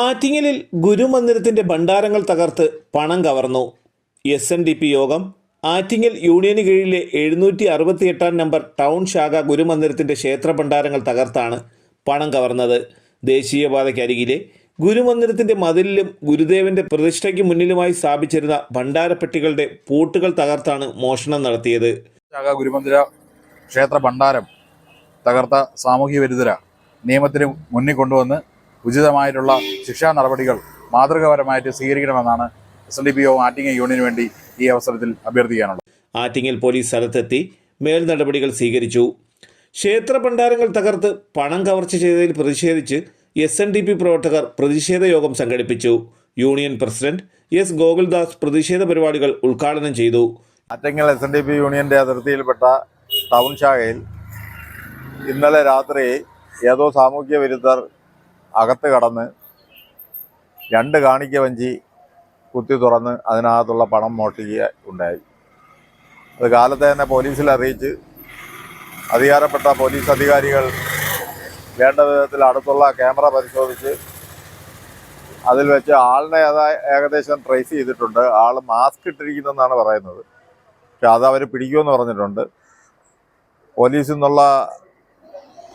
ആറ്റിങ്ങലിൽ ഗുരുമന്ദിരത്തിന്റെ ഭണ്ഡാരങ്ങൾ തകർത്ത് പണം കവർന്നു. എസ് എൻ ഡി പി യോഗം ആറ്റിങ്ങൽ യൂണിയന് കീഴിലെ എഴുന്നൂറ്റി അറുപത്തി എട്ടാം നമ്പർ ടൗൺ ശാഖ ഗുരുമന്ദിരത്തിന്റെ ക്ഷേത്ര ഭണ്ഡാരങ്ങൾ തകർത്താണ് പണം കവർന്നത്. ദേശീയപാതയ്ക്കരികിലെ ഗുരുമന്ദിരത്തിന്റെ മതിലിലും ഗുരുദേവന്റെ പ്രതിഷ്ഠയ്ക്ക് മുന്നിലുമായി സ്ഥാപിച്ചിരുന്ന ഭണ്ഡാരപ്പെട്ടികളുടെ പൂട്ടുകൾ തകർത്താണ് മോഷണം നടത്തിയത്. ശാഖ ഗുരുമന്ദിര ക്ഷേത്ര ഭണ്ഡാരം തകർത്ത സാമൂഹ്യ വിരുദ്ധര നിയമത്തിന് മുന്നിൽ കൊണ്ടുവന്ന് ഉചിതമായിട്ടുള്ള ശിക്ഷാ നടപടികൾ മാതൃകാപരമായിട്ട് സ്വീകരിക്കണമെന്നാണ് എസ് എൻ ഡി പി ഒ ആറ്റിങ്ങൽ യൂണിയന് വേണ്ടി ഈ അവസരത്തിൽ അഭ്യർത്ഥിക്കാനുള്ളത്. ആറ്റിങ്ങൽ പോലീസ് സ്ഥലത്തെത്തി മേൽ നടപടികൾ സ്വീകരിച്ചു. ക്ഷേത്ര ഭണ്ഡാരങ്ങൾ തകർത്ത് പണം കവർച്ച ചെയ്തതിൽ പ്രതിഷേധിച്ച് എസ് എൻ ഡി പി പ്രവർത്തകർ പ്രതിഷേധ യോഗം സംഘടിപ്പിച്ചു. യൂണിയൻ പ്രസിഡന്റ് എസ് ഗോകുൽദാസ് പ്രതിഷേധ പരിപാടികൾ ഉദ്ഘാടനം ചെയ്തു. Attingal S N D P യൂണിയന്റെ അതിർത്തിയിൽപ്പെട്ട ടൗൺ ശാഖയിൽ ഇന്നലെ രാത്രി ഏതോ സാമൂഹ്യ വിരുദ്ധർ അകത്ത് കടന്ന് രണ്ട് കാണിക്ക വഞ്ചി കുത്തി തുറന്ന് അതിനകത്തുള്ള പണം മോഷ്ടിക്കുക ഉണ്ടായി. അത് കാലത്തെ തന്നെ പോലീസിൽ അറിയിച്ച് അധികാരപ്പെട്ട പോലീസ് അധികാരികൾ വേണ്ട വിധത്തിൽ അടുത്തുള്ള ക്യാമറ പരിശോധിച്ച് അതിൽ വെച്ച് ആളിനെ അതാ ഏകദേശം ട്രേസ് ചെയ്തിട്ടുണ്ട്. ആൾ മാസ്ക് ഇട്ടിരിക്കുന്നെന്നാണ് പറയുന്നത്. പക്ഷെ അത് അവർ പിടിക്കുമെന്ന് പറഞ്ഞിട്ടുണ്ട്. പോലീസിൽ നിന്നുള്ള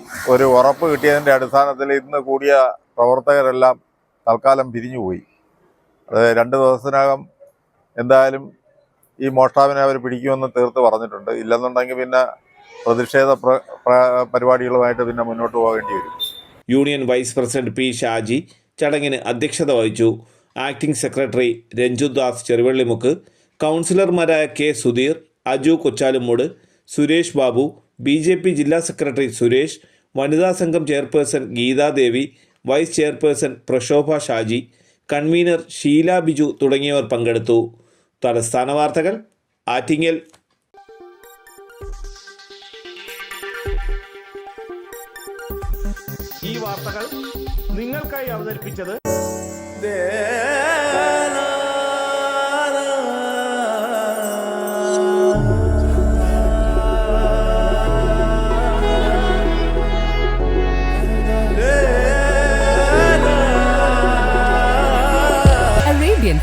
ഒരു ഉറപ്പ് കിട്ടിയതിന്റെ അടിസ്ഥാനത്തിൽ ഇന്ന് കൂടിയ പ്രവർത്തകരെല്ലാം തൽക്കാലം പിരിഞ്ഞുപോയി അത് രണ്ട് ദിവസത്തിനകം എന്തായാലും ഈ മോഷ്ടാവിനെ അവർ പിടിക്കുമെന്ന് തീർത്ത് പറഞ്ഞിട്ടുണ്ട്. ഇല്ലെന്നുണ്ടെങ്കിൽ പിന്നെ പ്രതിഷേധ പ്ര- പ്ര- പരിപാടികളുമായിട്ട് പിന്നെ മുന്നോട്ട് പോകേണ്ടി വരും. Union vice president P Shaji ചടങ്ങിന് അധ്യക്ഷത വഹിച്ചു. ആക്ടിംഗ് സെക്രട്ടറി രഞ്ജുദാസ് ചെറുവള്ളിമുക്ക് കൗൺസിലർമാരായ കെ സുധീർ അജു കൊച്ചാലുമൂട് സുരേഷ് ബാബു ബി ജില്ലാ സെക്രട്ടറി സുരേഷ് വനിതാ സംഘം chairperson Geethadevi vice chairperson Prashobha Shaji convener Sheela Biju തുടങ്ങിയവർ പങ്കെടുത്തു. തലസ്ഥാന വാർത്തകൾ ആറ്റിങ്ങൽ. ഈ വാർത്തകൾ നിങ്ങൾക്കായി അവതരിപ്പിച്ചത് Arabian